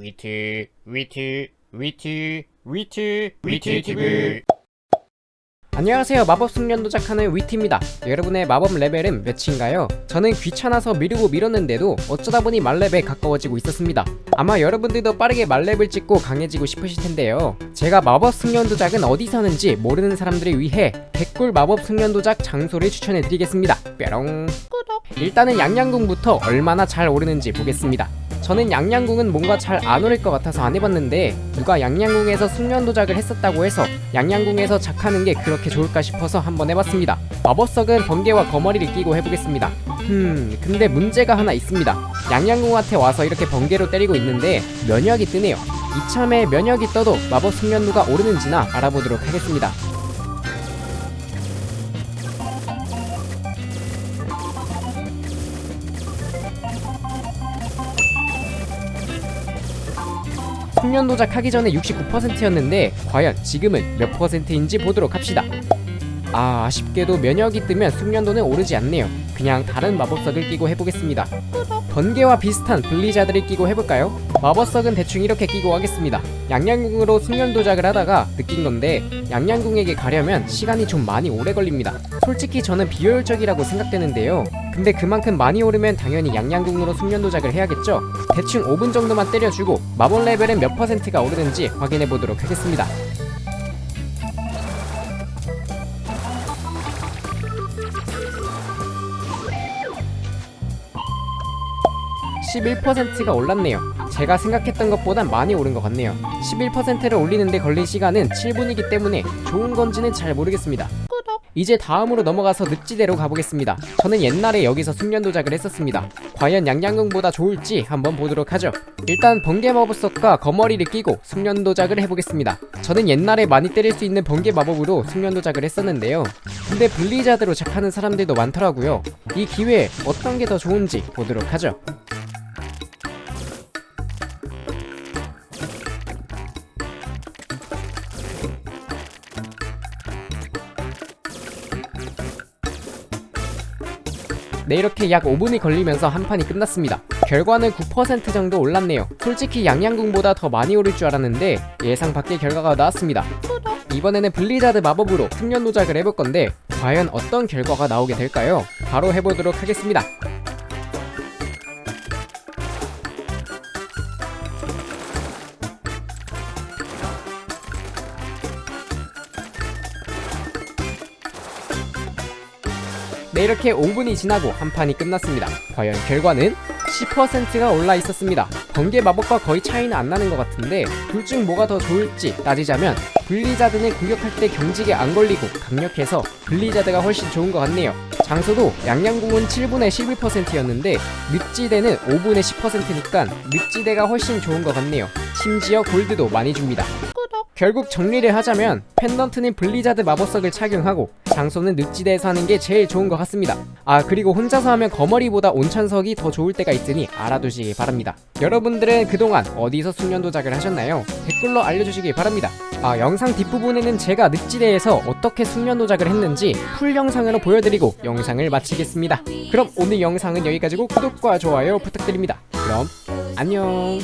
위트 위트 위트 위트 위트 TV. 안녕하세요. 마법 숙련 도작하는 위티입니다. 여러분의 마법 레벨은 몇인가요? 저는 귀찮아서 미루고 미뤘는데도 어쩌다 보니 말레벨 가까워지고 있었습니다. 아마 여러분들도 빠르게 말레벨 찍고 강해지고 싶으실 텐데요. 제가 마법 숙련 도작은 어디서 하는지 모르는 사람들을 위해 개꿀 마법 숙련 도작 장소를 추천해 드리겠습니다. 뾰롱. 일단은 양양궁부터 얼마나 잘 오르는지 보겠습니다 저는 양양궁은 뭔가 잘안 오를 것 같아서 안 해봤는데 누가 양양궁에서 숙련 도작을 했었다고 해서 양양궁에서 작하는 게 그렇게 좋을까 싶어서 한번 해봤습니다. 마법석은 번개와 거머리를 끼고 해보겠습니다. 음, 근데 문제가 하나 있습니다. 양양궁한테 와서 이렇게 번개로 때리고 있는데 면역이 뜨네요. 이참에 면역이 떠도 마법 숙련도가 오르는지나 알아보도록 하겠습니다. 숙련 도작 하기 전에 69%였는데 과연 지금은 몇 퍼센트인지 보도록 합시다. 아 아쉽게도 면역이 뜨면 숙련도는 오르지 않네요. 그냥 다른 마법석을 끼고 해보겠습니다. 번개와 비슷한 블리자드를 끼고 해볼까요? 마법석은 대충 이렇게 끼고 하겠습니다. 양양궁으로 숙련 도작을 하다가 느낀 건데 양양궁에게 가려면 시간이 좀 많이 오래 걸립니다. 솔직히 저는 비효율적이라고 생각되는데요. 근데 그만큼 많이 오르면 당연히 양양궁으로 숙련 도작을 해야겠죠? 대충 5분 정도만 때려주고 마법 레벨은 몇 퍼센트가 오르는지 확인해 보도록 하겠습니다. 11%가 올랐네요. 제가 생각했던 것보단 많이 오른 것 같네요. 11%를 올리는데 걸린 시간은 7분이기 때문에 좋은 건지는 잘 모르겠습니다. 이제 다음으로 넘어가서 늪지대로 가보겠습니다. 저는 옛날에 여기서 숙련 도작을 했었습니다. 과연 양양궁보다 좋을지 한번 보도록 하죠. 일단 번개 마법석과 거머리를 끼고 숙련 도작을 해보겠습니다. 저는 옛날에 많이 때릴 수 있는 번개 마법으로 숙련 도작을 했었는데요. 근데 블리자드로 작하는 사람들도 많더라고요. 이 기회에 어떤 게 더 좋은지 보도록 하죠. 네 이렇게 약 5분이 걸리면서 한 판이 끝났습니다. 결과는 9% 정도 올랐네요. 솔직히 양양궁보다 더 많이 오를 줄 알았는데 예상 밖의 결과가 나왔습니다. 이번에는 블리자드 마법으로 숙련 도작을 해볼 건데 과연 어떤 결과가 나오게 될까요? 바로 해보도록 하겠습니다. 네 이렇게 5분이 지나고 한 판이 끝났습니다. 과연 결과는 10%가 올라 있었습니다. 번개 마법과 거의 차이는 안 나는 것 같은데 둘 중 뭐가 더 좋을지 따지자면 블리자드는 공격할 때 경직에 안 걸리고 강력해서 블리자드가 훨씬 좋은 것 같네요. 장소도 양양궁은 7분의 11%였는데 늪지대는 5분의 10%니까 늪지대가 훨씬 좋은 것 같네요. 심지어 골드도 많이 줍니다. 결국 정리를 하자면 펜던트는 블리자드 마법석을 착용하고 장소는 늪지대에서 하는 게 제일 좋은 것 같습니다. 아 그리고 혼자서 하면 거머리보다 온천석이 더 좋을 때가 있으니 알아두시기 바랍니다. 여러분들은 그동안 어디서 숙련 도작을 하셨나요? 댓글로 알려주시기 바랍니다. 아 영상 뒷부분에는 제가 늪지대에서 어떻게 숙련 도작을 했는지 풀 영상으로 보여드리고 영상을 마치겠습니다. 그럼 오늘 영상은 여기까지고 구독과 좋아요 부탁드립니다. 그럼 안녕.